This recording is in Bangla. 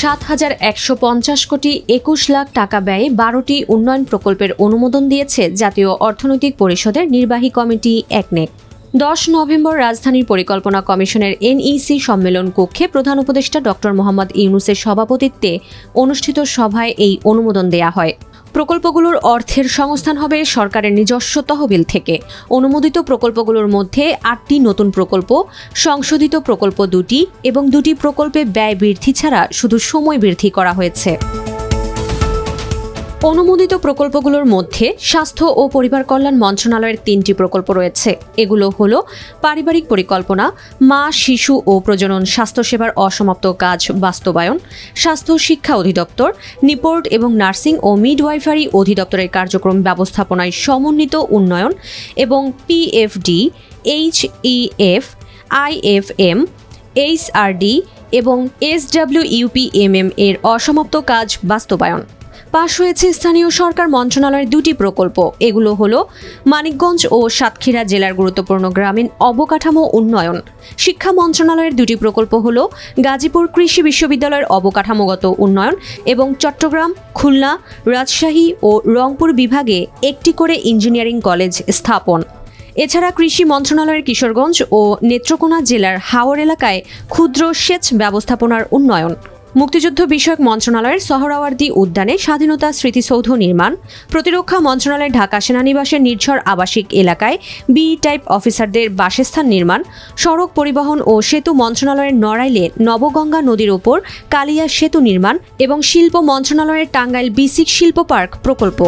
সাত হাজার একশো পঞ্চাশ কোটি একুশ লাখ টাকা ব্যয়ে বারোটি উন্নয়ন প্রকল্পের অনুমোদন দিয়েছে জাতীয় অর্থনৈতিক পরিষদের নির্বাহী কমিটি একনেক। দশ নভেম্বর রাজধানীর পরিকল্পনা কমিশনের এনইসি সম্মেলন কক্ষে প্রধান উপদেষ্টা ডক্টর মোহাম্মদ ইউনুসের সভাপতিত্বে অনুষ্ঠিত সভায় এই অনুমোদন দেয়া হয়। প্রকল্পগুলোর অর্থের সংস্থান হবে সরকারের নিজস্ব তহবিল থেকে। অনুমোদিত প্রকল্পগুলোর মধ্যে আটটি নতুন প্রকল্প, সংশোধিত প্রকল্প দুটি এবং দুটি প্রকল্পে ব্যয় বৃদ্ধি ছাড়া শুধু সময় বৃদ্ধি করা হয়েছে। অনুমোদিত প্রকল্পগুলোর মধ্যে স্বাস্থ্য ও পরিবার কল্যাণ মন্ত্রণালয়ের তিনটি প্রকল্প রয়েছে। এগুলো হলো পারিবারিক পরিকল্পনা, মা, শিশু ও প্রজনন স্বাস্থ্যসেবার অসমাপ্ত কাজ বাস্তবায়ন, স্বাস্থ্য শিক্ষা অধিদপ্তর, নিপোর্ট এবং নার্সিং ও মিডওয়াইফারি অধিদপ্তরের কার্যক্রম ব্যবস্থাপনায় সমন্বিত উন্নয়ন এবং পিএফডি এইচইএফ আইএফএম এইচআরডি এবং এসডব্লিউইউপিএমএম এর অসমাপ্ত কাজ বাস্তবায়ন। পাশ হয়েছে স্থানীয় সরকার মন্ত্রণালয়ের দুটি প্রকল্প। এগুলো হলো মানিকগঞ্জ ও সাতক্ষীরা জেলার গুরুত্বপূর্ণ গ্রামীণ অবকাঠামো উন্নয়ন। শিক্ষা মন্ত্রণালয়ের দুটি প্রকল্প হল গাজীপুর কৃষি বিশ্ববিদ্যালয়ের অবকাঠামোগত উন্নয়ন এবং চট্টগ্রাম, খুলনা, রাজশাহী ও রংপুর বিভাগে একটি করে ইঞ্জিনিয়ারিং কলেজ স্থাপন। এছাড়া কৃষি মন্ত্রণালয়ের কিশোরগঞ্জ ও নেত্রকোনা জেলার হাওর এলাকায় ক্ষুদ্র সেচ ব্যবস্থাপনার উন্নয়ন। মুক্তিযুদ্ধ বিষয়ক মন্ত্রণালয়ের সহরাওয়ার্দী উদ্যানে স্বাধীনতা স্মৃতিসৌধ নির্মাণ, প্রতিরক্ষা মন্ত্রণালয়ের ঢাকা সেনানিবাসের নির্ঝর আবাসিক এলাকায় বি টাইপ অফিসারদের বাসস্থান নির্মাণ, সড়ক পরিবহন ও সেতু মন্ত্রণালয়ের নড়াইলে নবগঙ্গা নদীর ওপর কালিয়া সেতু নির্মাণ এবং শিল্প মন্ত্রণালয়ের টাঙ্গাইল বিসিক শিল্প পার্ক প্রকল্প।